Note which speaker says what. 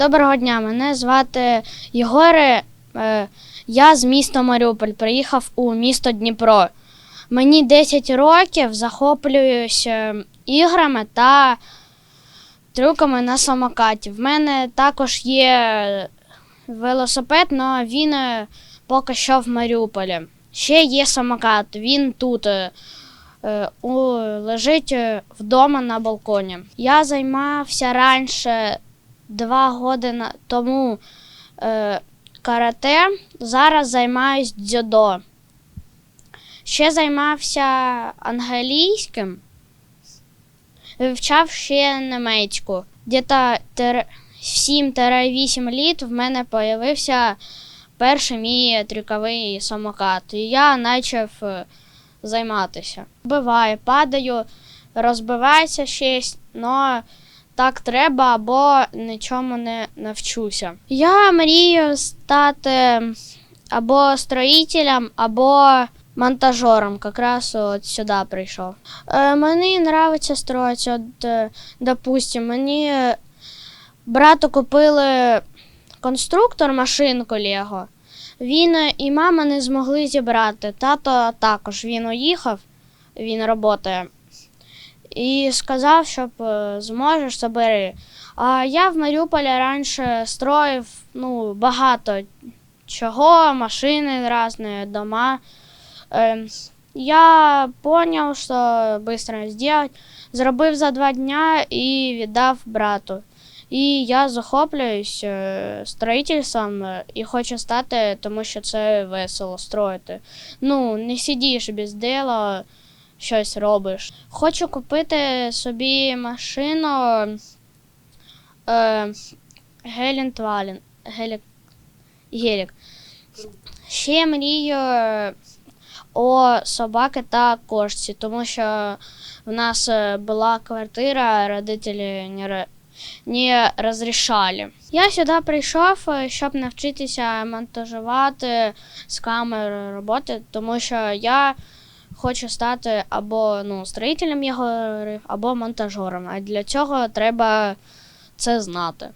Speaker 1: Доброго дня, мене звати Єгоре. Е, Я з міста Маріуполь приїхав у місто Дніпро. Мені 10 років захоплююся іграми та трюками на самокаті. В мене також є велосипед, але він е, поки що в Маріуполі. Ще є самокат, він тут е, е, лежить е, вдома на балконі. Я займався раніше два роки тому е, карате, зараз займаюсь дзюдо. Ще займався англійським, вивчав ще німецьку. Десь 7-8 літ в мене з'явився перший мій трюковий самокат. І я почав е, займатися. Буває, падаю, розбивається щось, але так треба або нічому не навчуся. Я мрію стати або строїтелем, або монтажером. Якраз от сюди прийшов. Е, мені подобається строїти. От, е, допустим, мені брату купили конструктор машинку Лего. Він і мама не змогли зібрати. Тато також він уїхав, він працює. І сказав, щоб е, зможеш, забери. А я в Маріуполі раніше строїв ну, багато чого, машини різні, дома. Е, я зрозумів, що швидко зробити. Зробив за два дня і віддав брату. І я захоплююсь е, строїтельством е, і хочу стати, тому що це весело строїти. Ну, не сидиш без діла, щось робиш. Хочу купити собі машину е, Гелендвален. Гелік. Гелік. Ще мрію е, о собаки та кошці, тому що в нас е, була квартира, родителі не, не розрішали. Я сюди прийшов, е, щоб навчитися монтажувати з камер роботи, тому що я хочу стати або ну, строїтелем його, або монтажером. А для цього треба це знати.